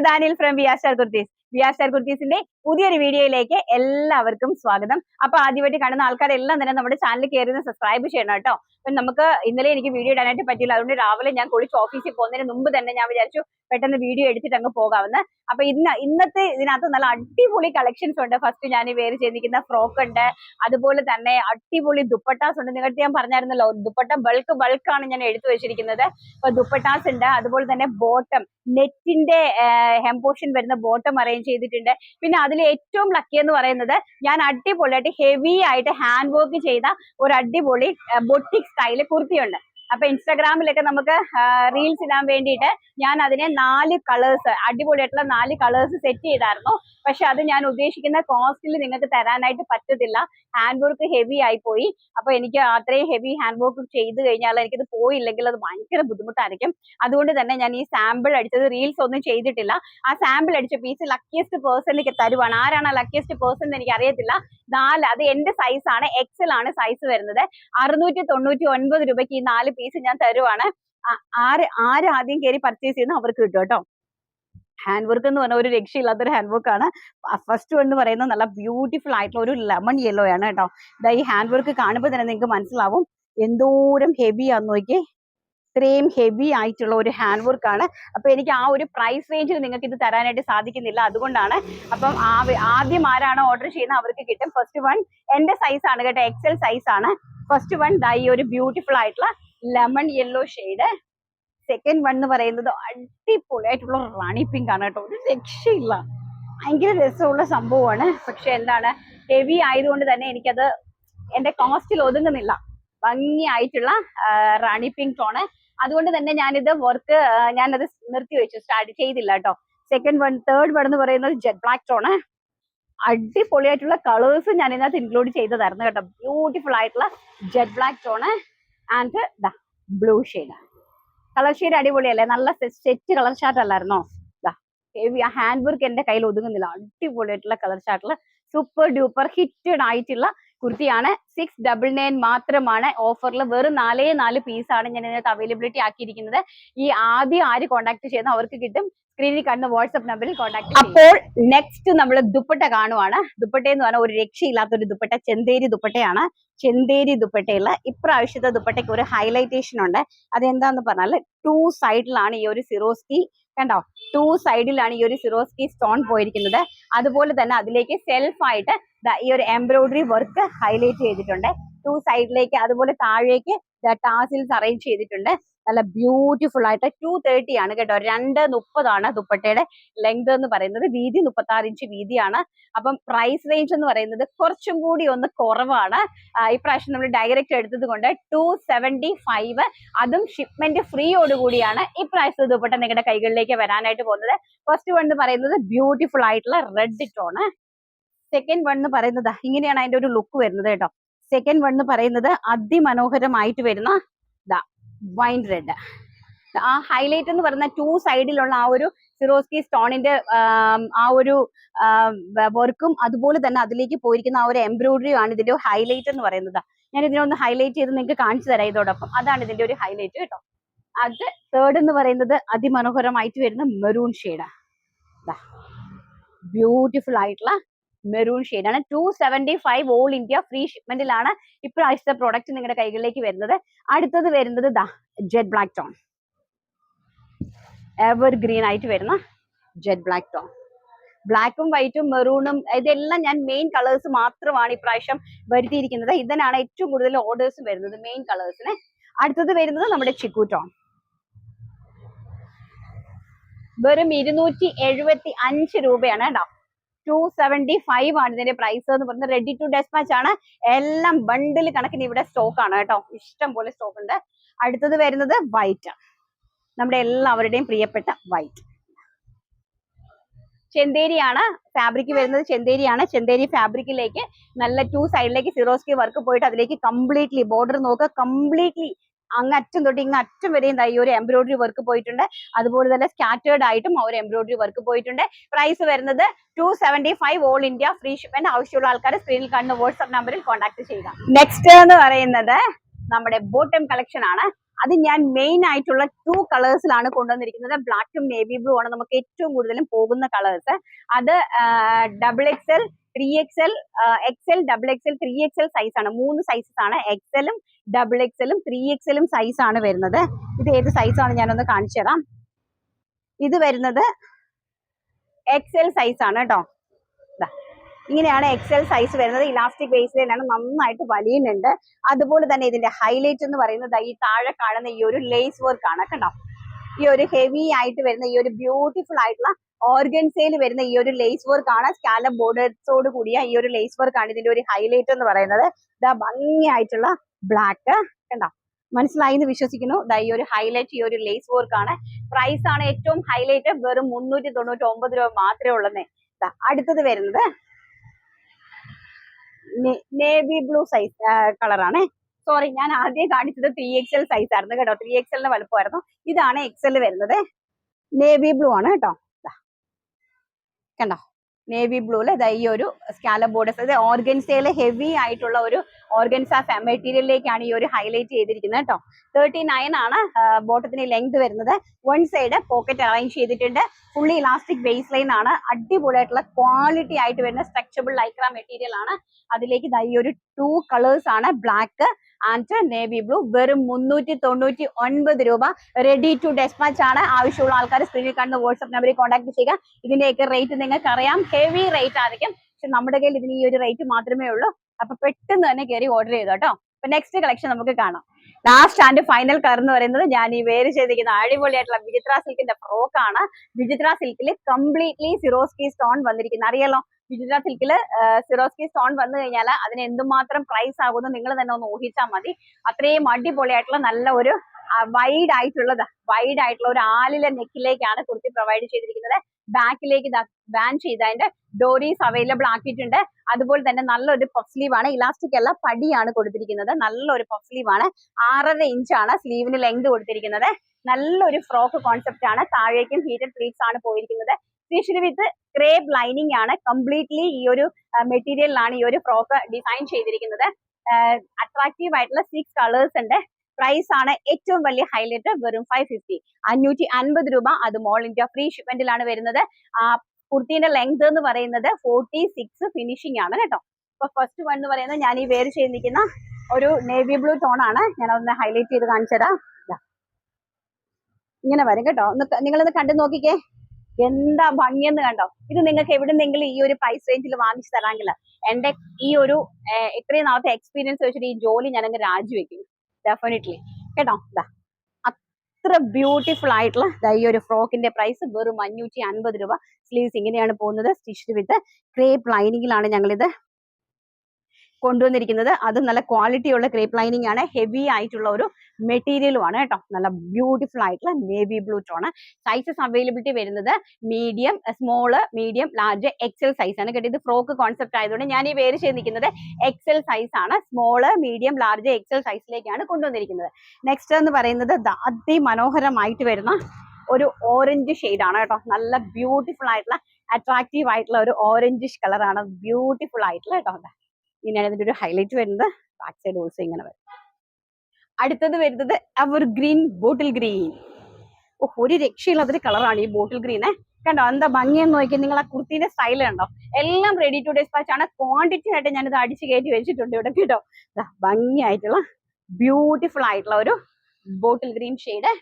M Renju Danil from R Kurtis V R star കുർത്തീസിന്റെ പുതിയൊരു വീഡിയോയിലേക്ക് എല്ലാവർക്കും സ്വാഗതം. അപ്പൊ ആദ്യമായിട്ട് കാണുന്ന ആൾക്കാരെല്ലാം തന്നെ നമ്മുടെ ചാനൽ കയറി സബ്സ്ക്രൈബ് ചെയ്യണം കേട്ടോ. അപ്പൊ നമുക്ക് ഇന്നലെ എനിക്ക് വീഡിയോ ഇടാനായിട്ട് പറ്റിയില്ല. അതുകൊണ്ട് രാവിലെ ഞാൻ കുളിച്ച് ഓഫീസിൽ പോകുന്നതിന് മുമ്പ് തന്നെ ഞാൻ വിചാരിച്ചു പെട്ടെന്ന് വീഡിയോ എടുത്തിട്ട് അങ്ങ് പോകാമെന്ന്. അപ്പൊ ഇന്ന് ഇന്നത്തെ ഇതിനകത്ത് നല്ല അടിപൊളി കളക്ഷൻസ് ഉണ്ട്. ഫസ്റ്റ് ഞാൻ വേറെ ചെയ്തിരിക്കുന്ന ഫ്രോക്ക് ഉണ്ട്. അതുപോലെ തന്നെ അടിപൊളി ദുപ്പട്ടാസ് ഉണ്ട്. നിങ്ങൾക്ക് ഞാൻ പറഞ്ഞായിരുന്നല്ലോ ദുപ്പട്ട ബൾക്ക് ബൾക്കാണ് ഞാൻ എടുത്തു വെച്ചിരിക്കുന്നത്. അപ്പൊ ദുപ്പട്ടാസ് ഉണ്ട്. അതുപോലെ തന്നെ ബോട്ടം നെറ്റിന്റെ ഹെംപോഷൻ വരുന്ന ബോട്ടം അറേഞ്ച് ചെയ്തിട്ടുണ്ട്. പിന്നെ അതിൽ ഏറ്റവും ലക്കി എന്ന് പറയുന്നത് ഞാൻ അടിപൊളിയായിട്ട് ഹെവി ആയിട്ട് ഹാൻഡ് വർക്ക് ചെയ്ത ഒരു അടിപൊളി ബൊട്ടിക് സ്റ്റൈൽ കുർത്തിയുണ്ട്. അപ്പൊ ഇൻസ്റ്റാഗ്രാമിലൊക്കെ നമുക്ക് റീൽസ് ഇടാൻ വേണ്ടിയിട്ട് ഞാൻ അതിനെ നാല് കളേഴ്സ് അടിപൊളിയായിട്ടുള്ള നാല് കളേഴ്സ് സെറ്റ് ചെയ്തായിരുന്നു. പക്ഷെ അത് ഞാൻ ഉദ്ദേശിക്കുന്ന കോസ്റ്റിൽ നിങ്ങൾക്ക് തരാനായിട്ട് പറ്റത്തില്ല. ഹാൻഡ് വർക്ക് ഹെവി ആയി പോയി അപ്പൊ എനിക്ക് അത്രയും ഹെവി ഹാൻഡ് വർക്ക് ചെയ്ത് കഴിഞ്ഞാൽ എനിക്കത് പോയില്ലെങ്കിൽ അത് ഭയങ്കര ബുദ്ധിമുട്ടായിരിക്കും. അതുകൊണ്ട് തന്നെ ഞാൻ ഈ സാമ്പിൾ അടിച്ചത് റീൽസ് ഒന്നും ചെയ്തിട്ടില്ല. ആ സാമ്പിൾ അടിച്ച പീസ് ലക്കിയസ്റ്റ് പേഴ്സണിലേക്ക് തരുവാണ്. ആരാണ് ലക്കിയസ്റ്റ് പേഴ്സൺ എന്ന് എനിക്ക് അറിയത്തില്ല നാല് അത് എന്റെ ആണ്. എക്സൽ ആണ് സൈസ് വരുന്നത്. അറുന്നൂറ്റി തൊണ്ണൂറ്റി ഒൻപത് രൂപയ്ക്ക് ഈ നാല് പീസ് ഞാൻ തരുവാണ്. ആര് ആദ്യം കയറി പർച്ചേസ് ചെയ്യുന്ന അവർക്ക് കിട്ടും കേട്ടോ. ഹാൻഡ് വർക്ക് എന്ന് പറഞ്ഞാൽ ഒരു രക്ഷയില്ലാത്തൊരു ഹാൻഡ് വർക്ക് ആണ് ഫസ്റ്റ് എന്ന് പറയുന്നത് നല്ല ബ്യൂട്ടിഫുൾ ആയിട്ടുള്ള ഒരു ലെമൺ യെല്ലോ ആണ് കേട്ടോ. ഇതാ ഈ ഹാൻഡ് വർക്ക് കാണുമ്പോൾ തന്നെ നിങ്ങൾക്ക് മനസ്സിലാവും. എന്തോരം ഹെവി ആന്ന് നോക്കിയേ. ഇത്രയും ഹെവി ആയിട്ടുള്ള ഒരു ഹാൻഡ് വർക്ക് ആണ്. അപ്പൊ എനിക്ക് ആ ഒരു പ്രൈസ് റേഞ്ചിൽ നിങ്ങൾക്ക് ഇത് തരാനായിട്ട് സാധിക്കുന്നില്ല അതുകൊണ്ടാണ്. അപ്പം ആദ്യം ആരാണോ ഓർഡർ ചെയ്യുന്നത് അവർക്ക് കിട്ടും. ഫസ്റ്റ് വൺ എന്റെ സൈസ് ആണ് കേട്ടോ. എക്സൽ സൈസ് ആണ്. ഫസ്റ്റ് വൺ ദാ ഈ ഒരു ബ്യൂട്ടിഫുൾ ആയിട്ടുള്ള lemon yellow shade second one എന്ന് പറയുന്നത് അടിപൊളിയായിട്ടുള്ള റാണി പിങ്ക് ആണ് കേട്ടോ. ഒരു രക്ഷയില്ല. ഭയങ്കര രസമുള്ള സംഭവമാണ്. പക്ഷെ എന്താണ് ഹെവി ആയതുകൊണ്ട് തന്നെ എനിക്കത് എന്റെ കോസ്റ്റിൽ ഒതുങ്ങുന്നില്ല. ഭംഗിയായിട്ടുള്ള റാണി പിങ്ക് ടോണ് അതുകൊണ്ട് തന്നെ ഞാനിത് വർക്ക് ഞാനത് നിർത്തി വെച്ചു സ്റ്റാർട്ട് ചെയ്തില്ല കേട്ടോ. സെക്കൻഡ് വൺ തേർഡ് വൺ എന്ന് പറയുന്നത് ജെറ്റ് ബ്ലാക്ക് ടോണ് അടിപൊളിയായിട്ടുള്ള കളേഴ്സ് ഞാൻ ഇതിനകത്ത് ഇൻക്ലൂഡ് ചെയ്തതായിരുന്നു കേട്ടോ. ബ്യൂട്ടിഫുൾ ആയിട്ടുള്ള jet black tone and the blue shade colour shade അടിപൊളിയല്ലേ? നല്ല സെറ്റ് കളർ ഷാർട്ട് അല്ലായിരുന്നോ? ഹാൻഡ് വർക്ക് എന്റെ കയ്യിൽ ഒതുങ്ങുന്നില്ല. അടിപൊളിയായിട്ടുള്ള കളർ ഷാർട്ടിൽ സൂപ്പർ ഡ്യൂപ്പർ ഹിറ്റഡ് ആയിട്ടുള്ള കുർത്തിയാണ്. സിക്സ് ഡബിൾ നയൻ മാത്രമാണ് ഓഫറിൽ വെറും നാലേ നാല് പീസാണ് ഞാൻ ഇതിനകത്ത് അവൈലബിലിറ്റി ആക്കിയിരിക്കുന്നത്. ഈ ആദ്യം ആര് കോൺടാക്ട് ചെയ്യുന്ന അവർക്ക് കിട്ടും. സ്ക്രീനിൽ കാണുന്ന വാട്സ്ആപ്പ് നമ്പറിൽ കോൺടാക്ട് അപ്പോൾ നെക്സ്റ്റ് നമ്മൾ ദുപ്പട്ട കാണുവാണ്. ദുപ്പട്ട എന്ന് പറഞ്ഞാൽ ഒരു രക്ഷയില്ലാത്ത ഒരു ദുപ്പട്ട ചെന്തേരി ദുപ്പട്ടയാണ്. ചെന്തേരി ദുപ്പട്ടയുള്ള ഇപ്രാവശ്യത്തെ ദുപ്പട്ടയ്ക്ക് ഒരു ഹൈലൈറ്റേഷൻ ഉണ്ട്. അതെന്താന്ന് പറഞ്ഞാൽ ടു സൈഡിലാണ് ഈ ഒരു സിറോസ്കി കണ്ടോ? ടു സൈഡിലാണ് ഈ ഒരു സിറോസ്കി സ്റ്റോൺ പോയിരിക്കുന്നത്. അതുപോലെ തന്നെ അതിലേക്ക് സെൽഫായിട്ട് ഈ ഒരു എംബ്രോയിഡറി വർക്ക് ഹൈലൈറ്റ് ചെയ്തിട്ടുണ്ട്. ടു സൈഡിലേക്ക് അതുപോലെ താഴേക്ക് ടാസിൽസ് അറേഞ്ച് ചെയ്തിട്ടുണ്ട്. നല്ല ബ്യൂട്ടിഫുൾ ആയിട്ട് ടു തേർട്ടി ആണ് കേട്ടോ. രണ്ട് മുപ്പതാണ് ദുപ്പട്ടയുടെ ലെങ്ത് എന്ന് പറയുന്നത്. വീതി മുപ്പത്തി ആറ് ഇഞ്ച് വീതിയാണ്. അപ്പം പ്രൈസ് റേഞ്ച് എന്ന് പറയുന്നത് കുറച്ചും കൂടി ഒന്ന് കുറവാണ്. ഇപ്രാവശ്യം നമ്മൾ ഡയറക്റ്റ് എടുത്തത് കൊണ്ട് ടു സെവന്റി ഫൈവ് അതും ഷിപ്മെന്റ് ഫ്രീയോട് കൂടിയാണ് ഇപ്രാവശ്യത്തെ ദുപ്പട്ട നിങ്ങളുടെ കൈകളിലേക്ക് വരാനായിട്ട് പോകുന്നത്. ഫസ്റ്റ് വൺ എന്ന് പറയുന്നത് ബ്യൂട്ടിഫുൾ ആയിട്ടുള്ള റെഡ് ടോണ് സെക്കൻഡ് വൺ എന്ന് പറയുന്നത് ഇങ്ങനെയാണ് അതിന്റെ ഒരു ലുക്ക് വരുന്നത് കേട്ടോ. സെക്കൻഡ് വൺ എന്ന് പറയുന്നത് അതിമനോഹരമായിട്ട് വരുന്ന ദാ വൈൻ റെഡ് ആ ഹൈലൈറ്റ് എന്ന് പറയുന്ന ടു സൈഡിലുള്ള ആ ഒരു സിറോസ്കി സ്റ്റോണിന്റെ ആ ഒരു വർക്കും അതുപോലെ തന്നെ അതിലേക്ക് പോയിരിക്കുന്ന ആ ഒരു എംബ്രോയിഡറിയും ആണ് ഇതിന്റെ ഹൈലൈറ്റ് എന്ന് പറയുന്നത്. ഞാൻ ഇതിനൊന്ന് ഹൈലൈറ്റ് ചെയ്ത് നിങ്ങൾക്ക് കാണിച്ചു തരാം ഇതോടൊപ്പം. അതാണ് ഇതിന്റെ ഒരു ഹൈലൈറ്റ് കേട്ടോ. അത് തേർഡ് എന്ന് പറയുന്നത് അതിമനോഹരമായിട്ട് വരുന്ന മെറൂൺ ഷെയ്ഡാ ബ്യൂട്ടിഫുൾ ആയിട്ടുള്ള മെറൂൺ ആണ്. Two seventy five all India free ഷിപ്മെന്റിലാണ് ഇപ്രാവശ്യത്തെ പ്രോഡക്റ്റ് നിങ്ങളുടെ കൈകളിലേക്ക് വരുന്നത്. അടുത്തത് വരുന്നത് ദാ jet black tone evergreen ആയിട്ട് വരുന്ന ജെറ്റ് ബ്ലാക്ക് ടോൺ ബ്ലാക്കും വൈറ്റും മെറൂണും ഇതെല്ലാം ഞാൻ മെയിൻ കളേഴ്സ് മാത്രമാണ് ഇപ്രാവശ്യം വരുത്തിയിരിക്കുന്നത്. ഇതിനാണ് ഏറ്റവും കൂടുതൽ ഓർഡേഴ്സ് വരുന്നത് മെയിൻ കളേഴ്സിന് അടുത്തത് വരുന്നത് നമ്മുടെ ചിക്കു ടോൺ വെറും ഇരുന്നൂറ്റി എഴുപത്തി അഞ്ച് രൂപയാണ് കേട്ടോ. ടു സെവന്റി ഫൈവ് ആണ് ഇതിന്റെ പ്രൈസ് എന്ന് പറയുന്നത്. റെഡി ടു ഡെസ്പാച്ച് ആണ്. എല്ലാം ബണ്ടിൽ കണക്കിന് ഇവിടെ സ്റ്റോക്ക് ആണ് കേട്ടോ. ഇഷ്ടം പോലെ സ്റ്റോക്ക് ഉണ്ട്. അടുത്തത് വരുന്നത് വൈറ്റ് നമ്മുടെ എല്ലാവരുടെയും പ്രിയപ്പെട്ട വൈറ്റ് ചെന്തേരിയാണ് ഫാബ്രിക് വരുന്നത്. ചെന്തേരിയാണ്. ചെന്തേരി ഫാബ്രിക്കിലേക്ക് നല്ല ടു സൈഡിലേക്ക് സിറോസ്കി വർക്ക് പോയിട്ട് അതിലേക്ക് കംപ്ലീറ്റ്ലി ബോർഡർ നോക്കുക. കംപ്ലീറ്റ്ലി അങ്ങ് അറ്റം തൊട്ട് ഇങ്ങറ്റം വരെയും ഈ ഒരു എംബ്രോയിഡറി വർക്ക് പോയിട്ടുണ്ട്. അതുപോലെ തന്നെ സ്കാറ്റേർഡ് ആയിട്ടും ഒരു എംബ്രോയിഡറി വർക്ക് പോയിട്ടുണ്ട്. പ്രൈസ് വരുന്നത് two seventy five all India free shipment ആവശ്യമുള്ള ആൾക്കാർ സ്ക്രീനിൽ കാണുന്ന വാട്സ്ആപ്പ് നമ്പറിൽ കോൺടാക്ട് ചെയ്യുക. നെക്സ്റ്റ് എന്ന് പറയുന്നത് നമ്മുടെ ബോട്ടം കളക്ഷൻ ആണ്. അത് ഞാൻ മെയിൻ ആയിട്ടുള്ള ടു കളേഴ്സിലാണ് കൊണ്ടുവന്നിരിക്കുന്നത്. ബ്ലാക്കും നേവി ബ്ലൂ ആണ് നമുക്ക് ഏറ്റവും കൂടുതലും പോകുന്ന കളേഴ്സ് അത് double XL three X L X L double X L three X L size ആണ്. മൂന്ന് സൈസസ് ആണ്. എക്സലും ഡബിൾ എക്സലും ത്രീ എക്സലും സൈസ് ആണ് വരുന്നത്. ഇത് ഏത് സൈസ് ആണ് ഞാനൊന്ന് കാണിച്ചു തരാം. ഇത് വരുന്നത് എക്സ് എൽ സൈസ് ആണ് കേട്ടോ. ഇങ്ങനെയാണ് എക്സൽ സൈസ് വരുന്നത്. ഇലാസ്റ്റിക് ബേസിലാണ് നന്നായിട്ട് വലിയുന്നുണ്ട്. അതുപോലെ തന്നെ ഇതിന്റെ ഹൈലൈറ്റ് എന്ന് പറയുന്നത് ഈ താഴെ കാണുന്ന ഈ ഒരു ലേസ് വർക്ക് ആണ് കണ്ടോ ഈ ഒരു ഹെവി ആയിട്ട് വരുന്ന ഈ ഒരു ബ്യൂട്ടിഫുൾ ആയിട്ടുള്ള ഓർഗൻസയിൽ വരുന്ന ഈ ഒരു ലേസ് വർക്ക് ആണ്. സ്കാലപ്പ് ബോർഡേഴ്സോട് കൂടിയ ഈ ഒരു ലേസ് വർക്ക് ആണ് ഇതിന്റെ ഒരു ഹൈലൈറ്റ് എന്ന് പറയുന്നത്. ഇതാ ഭംഗിയായിട്ടുള്ള ബ്ലാക്ക് കണ്ടോ? മനസ്സിലായി എന്ന് വിശ്വസിക്കുന്നു. ദാ ഈ ഒരു ഹൈലൈറ്റ് ഈ ഒരു ലേസ് വർക്ക് ആണ്. പ്രൈസ് ആണ് ഏറ്റവും ഹൈലൈറ്റ് വെറും മുന്നൂറ്റി തൊണ്ണൂറ്റി ഒമ്പത് രൂപ മാത്രമേ ദാ അടുത്തത് വരുന്നത് നേവി ബ്ലൂ സൈസ് കളറാണ് സോറി ഞാൻ ആദ്യം കാണിച്ചത് ത്രീ എക്സൽ സൈസ് ആയിരുന്നു കേട്ടോ. ത്രീ എക്സലിന്റെ വലുപ്പമായിരുന്നു. ഇതാണ് എക്സൽ വരുന്നത്. നേവി ബ്ലൂ ആണ് കേട്ടോ. കണ്ടോ? നേവി ബ്ലൂൽ ഇതാ ഈ ഒരു സ്കാല ബോർഡേഴ്സ് അത് ഓർഗൻസയിൽ ഹെവി ആയിട്ടുള്ള ഒരു ഓർഗൻസ മെറ്റീരിയലിലേക്കാണ് ഈ ഒരു ഹൈലൈറ്റ് ചെയ്തിരിക്കുന്നത് കേട്ടോ തേർട്ടി നയൻ ആണ് ബോട്ടത്തിന് ലെങ്ത് വരുന്നത്. വൺ സൈഡ് പോക്കറ്റ് അറേഞ്ച് ചെയ്തിട്ടുണ്ട്. ഫുള്ളി ഇലാസ്റ്റിക് ബേസ് ലൈൻ ആണ്. അടിപൊളിയായിട്ടുള്ള ക്വാളിറ്റി ആയിട്ട് വരുന്ന സ്ട്രക്ചബിൾ ലൈക്ര മെറ്റീരിയൽ ആണ്. അതിലേക്ക് ഈ ഒരു ടു കളേഴ്സ് ആണ്. ബ്ലാക്ക് ആൻഡ് നേവി ബ്ലൂ വെറും മുന്നൂറ്റി തൊണ്ണൂറ്റി ഒൻപത് രൂപ. റെഡി ടു ഡെസ്പാച്ച് ആണ്. ആവശ്യമുള്ള ആൾക്കാർ സ്ക്രീനിൽ കാണുന്ന വാട്സ്ആപ്പ് നമ്പറിൽ കോൺടാക്ട് ചെയ്യുക. ഇതിന്റെയൊക്കെ റേറ്റ് നിങ്ങൾക്ക് അറിയാം. ഹെവി റേറ്റ് ആയിരിക്കും. പക്ഷെ നമ്മുടെ കയ്യിൽ ഇതിന് ഈ ഒരു റേറ്റ് മാത്രമേ ഉള്ളൂ. അപ്പൊ പെട്ടെന്ന് തന്നെ കയറി ഓർഡർ ചെയ്തോ കേട്ടോ. അപ്പൊ നെക്സ്റ്റ് കളക്ഷൻ നമുക്ക് കാണാം. ലാസ്റ്റ് ആൻഡ് ഫൈനൽ കളർ എന്ന് പറയുന്നത് ഞാൻ ഈ വേര് ചെയ്തിരിക്കുന്ന അടിപൊളിയായിട്ടുള്ള വിചിത്ര സിൽക്കിന്റെ ഫ്രോക്ക് ആണ്. വിചിത്ര സിൽക്കിൽ കംപ്ലീറ്റ്ലി സിറോസ്കി സ്റ്റോൺ വന്നിരിക്കുന്നത് അറിയാലോ? വിചിത്ര സിൽക്കിൽ സിറോസ്കി സ്റ്റോൺ വന്നു കഴിഞ്ഞാൽ അതിന് എന്തുമാത്രം പ്രൈസ് ആകുമെന്ന് നിങ്ങൾ തന്നെ ഒന്ന് ഊഹിച്ചാൽ മതി. അത്രയും അടിപൊളിയായിട്ടുള്ള നല്ല ഒരു വൈഡ് ആയിട്ടുള്ളത് വൈഡ് ആയിട്ടുള്ള ഒരു ആലിലെ നെക്കിലേക്കാണ് കുർത്തി പ്രൊവൈഡ് ചെയ്തിരിക്കുന്നത്. ബാക്കിലേക്ക് ബാൻ ചെയ്ത് അതിന്റെ ഡോറീസ് അവൈലബിൾ ആക്കിയിട്ടുണ്ട്. അതുപോലെ തന്നെ നല്ലൊരു പഫ് സ്ലീവ് ആണ്. ഇലാസ്റ്റിക് അല്ല പടിയാണ് കൊടുത്തിരിക്കുന്നത്. നല്ലൊരു പഫ് സ്ലീവ് ആണ്. ആറര ഇഞ്ചാണ് സ്ലീവിന് ലെങ്ത് കൊടുത്തിരിക്കുന്നത്. നല്ലൊരു ഫ്രോക്ക് കോൺസെപ്റ്റ് ആണ്. താഴേക്കും ഹീറ്റഡ് പ്ലീറ്റ്സ് ആണ് പോയിരിക്കുന്നത്. സ്പെഷ്യലി വിത്ത് ക്രേപ്പ് ലൈനിങ് ആണ്. കംപ്ലീറ്റ്ലി ഈ ഒരു മെറ്റീരിയലിലാണ് ഈ ഒരു ഫ്രോക്ക് ഡിസൈൻ ചെയ്തിരിക്കുന്നത്. അട്രാക്റ്റീവ് ആയിട്ടുള്ള സിക്സ് കളേഴ്സ് ഉണ്ട്. പ്രൈസ് ആണ് ഏറ്റവും വലിയ ഹൈലൈറ്റ് വെറും ഫൈവ് ഫിഫ്റ്റി അഞ്ഞൂറ്റി അൻപത് രൂപ അത് മോൾ ഇന്ത്യ ഫ്രീ ഷിപ്മെന്റിലാണ് വരുന്നത്. ആ കുർത്തിന്റെ ലെങ്ത് എന്ന് പറയുന്നത് ഫോർട്ടി സിക്സ് ഫിനിഷിംഗ് ആണ് കേട്ടോ. അപ്പൊ ഫസ്റ്റ് വൺ എന്ന് പറയുന്നത് ഞാൻ ഈ വേർ ചെയ്ത് നിൽക്കുന്ന ഒരു നേവി ബ്ലൂ ടോൺ ആണ്. ഞാൻ ഒന്ന് ഹൈലൈറ്റ് ചെയ്ത് കാണിച്ചു തരാം. ദാ. ഇങ്ങനെ വരും കേട്ടോ. ഒന്ന് നിങ്ങളൊന്ന് കണ്ടു നോക്കിക്കേ. എന്താ ഭംഗിയെന്ന് കണ്ടോ? ഇത് നിങ്ങൾക്ക് എവിടുന്നെങ്കിലും ഈ ഒരു പ്രൈസ് റേഞ്ചിൽ വാങ്ങിച്ചു തരാമെങ്കിൽ എന്റെ ഈ ഒരു ഇത്രയും നാളത്തെ എക്സ്പീരിയൻസ് വെച്ചിട്ട് ഈ ജോലി ഞാനങ്ങ് രാജിവെക്കും. ഡെഫിനറ്റ്ലി കേട്ടോ? ദാ. അത്ര ബ്യൂട്ടിഫുൾ ആയിട്ടുള്ള ഈ ഒരു ഫ്രോക്കിന്റെ പ്രൈസ് വെറും അഞ്ഞൂറ്റി അൻപത് രൂപ. സ്ലീവ്സ് ഇങ്ങനെയാണ് പോകുന്നത്. സ്റ്റിച്ച്ഡ് വിത്ത് ക്രേപ്പ് ലൈനിങ്ങിലാണ് ഞങ്ങളിത് കൊണ്ടുവന്നിരിക്കുന്നത്. അത് നല്ല ക്വാളിറ്റി ഉള്ള ക്രേപ്പ് ലൈനിങ് ആണ്. ഹെവി ആയിട്ടുള്ള ഒരു മെറ്റീരിയലും ആണ് കേട്ടോ. നല്ല ബ്യൂട്ടിഫുൾ ആയിട്ടുള്ള navy blue tone sizes availability വരുന്നത് medium small medium large XL size ആണ്. കേട്ടോ ഇത് ഫ്രോക്ക് കോൺസെപ്റ്റ് ആയതുകൊണ്ട് ഞാൻ ഈ പേര് ചെയ്ത് നിൽക്കുന്നത് എക്സൽ സൈസ് ആണ്. സ്മോൾ മീഡിയം ലാർജ് എക്സൽ സൈസിലേക്കാണ് കൊണ്ടുവന്നിരിക്കുന്നത്. നെക്സ്റ്റ് എന്ന് പറയുന്നത് അതിമനോഹരമായിട്ട് വരുന്ന ഒരു ഓറഞ്ച് ആണ് കേട്ടോ. നല്ല ബ്യൂട്ടിഫുൾ ആയിട്ടുള്ള അട്രാക്റ്റീവ് ആയിട്ടുള്ള ഒരു ഓറഞ്ചിഷ് കളറാണ് ബ്യൂട്ടിഫുൾ ആയിട്ടുള്ള കേട്ടോ ഇങ്ങനെയാണ് ഇതിന്റെ ഒരു ഹൈലൈറ്റ് വരുന്നത്. ബാക്ക് സൈഡ് ഓൾസോ ഇങ്ങനെ വരും. അടുത്തത് വരുന്നത് അവർ ഗ്രീൻ ബോട്ടിൽ ഗ്രീൻ ഓ ഒരു രക്ഷയില്ലാത്തൊരു കളറാണ് ഈ ബോട്ടിൽ ഗ്രീനെ കണ്ടോ? എന്താ ഭംഗിയെന്ന് നോക്കി നിങ്ങൾ ആ കുർത്തിന്റെ സ്റ്റൈൽ കണ്ടോ? എല്ലാം റെഡി ടു ഡിസ്പാച്ച് ആണ് ക്വാണ്ടിറ്റി ആയിട്ട് ഞാനിത് അടിച്ച് കയറ്റി വെച്ചിട്ടുണ്ട് ഇവിടെ കേട്ടോ. ഭംഗിയായിട്ടുള്ള ബ്യൂട്ടിഫുൾ ആയിട്ടുള്ള ഒരു ബോട്ടിൽ ഗ്രീൻ ഷെയ്ഡ്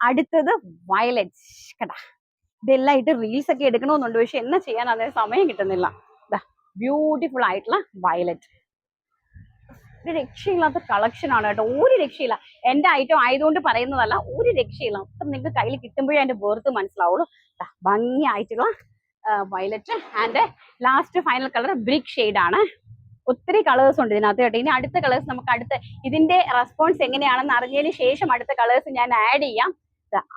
അടുത്തത് വയലറ്റ് കേട്ടാ ഇതെല്ലാം ഇട്ട് റീൽസ് ഒക്കെ എടുക്കണമെന്നുണ്ട്. പക്ഷെ എന്നാ ചെയ്യാൻ? അതിന് സമയം കിട്ടുന്നില്ല. ബ്യൂട്ടിഫുൾ ആയിട്ടുള്ള വയലറ്റ് ഒരു രക്ഷയില്ലാത്ത കളക്ഷൻ ആണ് കേട്ടോ. ഒരു രക്ഷയില്ല. എന്റെ ഐറ്റം ആയതുകൊണ്ട് പറയുന്നതല്ല ഒരു രക്ഷയില്ല. അപ്പം നിങ്ങൾക്ക് കയ്യിൽ കിട്ടുമ്പോഴേ അതിന്റെ വേർത്ത് മനസ്സിലാവുള്ളൂ. ഭംഗിയായിട്ടുള്ള violet and last final colour brick ആണ്. ഒത്തിരി കളേഴ്സ് ഉണ്ട് ഇതിനകത്ത് കേട്ടോ. ഇനി അടുത്ത കളേഴ്സ് നമുക്ക് അടുത്ത ഇതിന്റെ റെസ്പോൺസ് എങ്ങനെയാണെന്ന് അറിഞ്ഞതിന് ശേഷം അടുത്ത കളേഴ്സ് ഞാൻ ആഡ് ചെയ്യാം.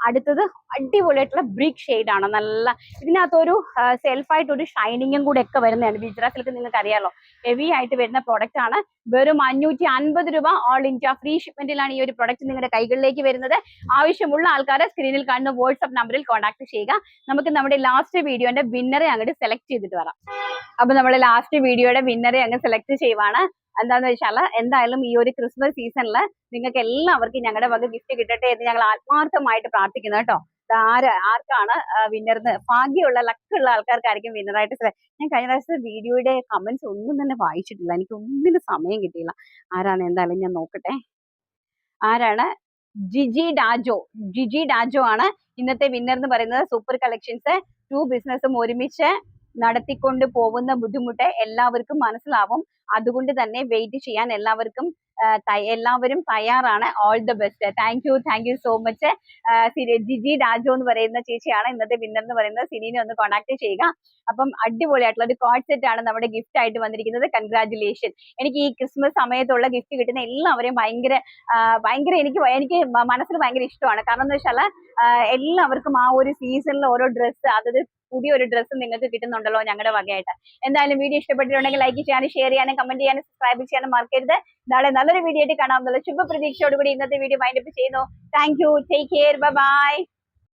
അടുത്തത് അടിപൊളിയായിട്ടുള്ള ബ്രിക്ക് ആണ്. നല്ല ഇതിനകത്തൊരു സെൽഫായിട്ട് ഒരു ഷൈനിങ്ങും കൂടെ ഒക്കെ വരുന്നതാണ്. ഗുജറാത്തിലേക്ക് നിങ്ങൾക്ക് അറിയാലോ ഹെവി ആയിട്ട് വരുന്ന പ്രോഡക്റ്റ് ആണ്. വെറും അഞ്ഞൂറ്റി അൻപത് രൂപ ഓൾ ഇന്ത്യ ഫ്രീ ഷിപ്മെന്റിലാണ് ഈ ഒരു പ്രോഡക്റ്റ് നിങ്ങളുടെ കൈകളിലേക്ക് വരുന്നത്. ആവശ്യമുള്ള ആൾക്കാരെ സ്ക്രീനിൽ കാണുന്ന വാട്സ്ആപ്പ് നമ്പറിൽ കോൺടാക്ട് ചെയ്യുക. നമുക്ക് നമ്മുടെ ലാസ്റ്റ് വീഡിയോന്റെ വിന്നറെ അങ്ങോട്ട് സെലക്ട് ചെയ്തിട്ട് വരാം. അപ്പൊ നമ്മുടെ ലാസ്റ്റ് വീഡിയോയുടെ വിന്നറെ അങ്ങ് സെലക്ട് ചെയ്യുവാണ്. എന്താന്ന് വെച്ചാൽ എന്തായാലും ഈ ഒരു ക്രിസ്മസ് സീസണിൽ നിങ്ങൾക്ക് എല്ലാവർക്കും ഞങ്ങളുടെ വക ഗിഫ്റ്റ് കിട്ടട്ടെ എന്ന് ഞങ്ങൾ ആത്മാർത്ഥമായിട്ട് പ്രാർത്ഥിക്കുന്നു കേട്ടോ. ആര് ആർക്കാണ് വിന്നർന്ന് ഭാഗ്യമുള്ള ലക്കുള്ള ആൾക്കാർക്കായിരിക്കും വിന്നറായിട്ട് ഞാൻ കഴിഞ്ഞ പ്രാവശ്യത്തെ വീഡിയോയുടെ കമന്റ്സ് ഒന്നും തന്നെ വായിച്ചിട്ടില്ല. എനിക്ക് ഒന്നിനും സമയം കിട്ടിയില്ല. ആരാണ് എന്തായാലും ഞാൻ നോക്കട്ടെ. ആരാണ്? ജിജി ഡാജോ. ജിജി ഡാജോ ആണ് ഇന്നത്തെ വിന്നർ എന്ന് പറയുന്നത്. സൂപ്പർ കളക്ഷൻസ് ടു ബിസിനസ്സും ഒരുമിച്ച് നടത്തിക്കൊണ്ട് പോകുന്ന ബുദ്ധിമുട്ട് എല്ലാവർക്കും മനസ്സിലാവും. അതുകൊണ്ട് തന്നെ വെയിറ്റ് ചെയ്യാൻ എല്ലാവർക്കും എല്ലാവരും തയ്യാറാണ്. All the best thank you thank you so much Giji Raju എന്ന് പറയുന്ന ചേച്ചിയാണ് ഇന്നത്തെ വിന്നർ എന്ന് പറയുന്നത്. സിനിനെ ഒന്ന് കോൺടാക്ട് ചെയ്യുക. അപ്പം അടിപൊളിയായിട്ടുള്ള ഒരു കോഡ് സെറ്റ് ആണ് നമ്മുടെ ഗിഫ്റ്റ് ആയിട്ട് വന്നിരിക്കുന്നത്. കൺഗ്രാറ്റുലേഷൻ എനിക്ക് ഈ ക്രിസ്മസ് സമയത്തുള്ള ഗിഫ്റ്റ് കിട്ടുന്ന എല്ലാവരെയും ഭയങ്കര ഭയങ്കര എനിക്ക് എനിക്ക് മനസ്സിൽ ഭയങ്കര ഇഷ്ടമാണ്. കാരണം എന്ന് വെച്ചാൽ എല്ലാവർക്കും ആ ഒരു സീസണിൽ ഓരോ ഡ്രസ്സ് അതായത് പുതിയൊരു ഡ്രസ്സ് നിങ്ങൾക്ക് കിട്ടുന്നുണ്ടല്ലോ ഞങ്ങളുടെ വകയായിട്ട്. എന്തായാലും വീഡിയോ ഇഷ്ടപ്പെട്ടിട്ടുണ്ടെങ്കിൽ ലൈക്ക് ചെയ്യാനും ഷെയർ ചെയ്യാനും കമന്റ് ചെയ്യാനും സബ്സ്ക്രൈബ് ചെയ്യാനും മറക്കരുത്. നാളെ നല്ലൊരു വീഡിയോ ആയിട്ട് കാണാമെന്നുള്ള ശുഭപ്രതീക്ഷയോടുകൂടി ഇന്നത്തെ വീഡിയോ മൈൻഡപ്പ് ചെയ്യുന്നു. Thank you take care bye